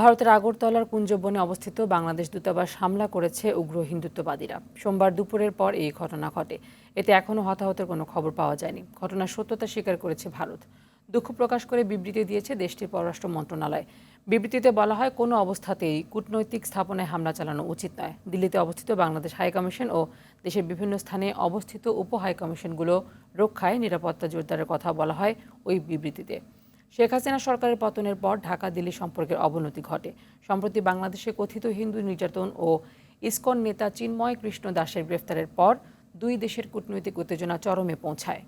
ভারতের আগরতলার কুঞ্জবনে অবস্থিত বাংলাদেশ দূতাবাস হামলা করেছে উগ্র হিন্দুত্ববাদীরা। সোমবার দুপুরের পর এই ঘটনা ঘটে। এতে এখনও হতাহতের কোনো খবর পাওয়া যায়নি। ঘটনার সত্যতা স্বীকার করেছে ভারত। দুঃখ প্রকাশ করে বিবৃতি দিয়েছে দেশটির পররাষ্ট্র মন্ত্রণালয়। বিবৃতিতে বলা হয়, কোনো অবস্থাতেই কূটনৈতিক স্থাপনায় হামলা চালানো উচিত নয়। দিল্লিতে অবস্থিত বাংলাদেশ হাইকমিশন ও দেশের বিভিন্ন স্থানে অবস্থিত উপ হাইকমিশনগুলো রক্ষায় নিরাপত্তা জোরদারের কথা বলা হয় ওই বিবৃতিতে। শেখ হাসিনা সরকারের পতনের পর ঢাকা, দিল্লি সম্পর্কের অবনতি ঘটে। সম্প্রতি বাংলাদেশে কথিত হিন্দু নির্যাতন ও ইসকন নেতা চিন্ময় কৃষ্ণ দাসের গ্রেফতারের পর দুই দেশের কূটনৈতিক উত্তেজনা চরমে পৌঁছায়।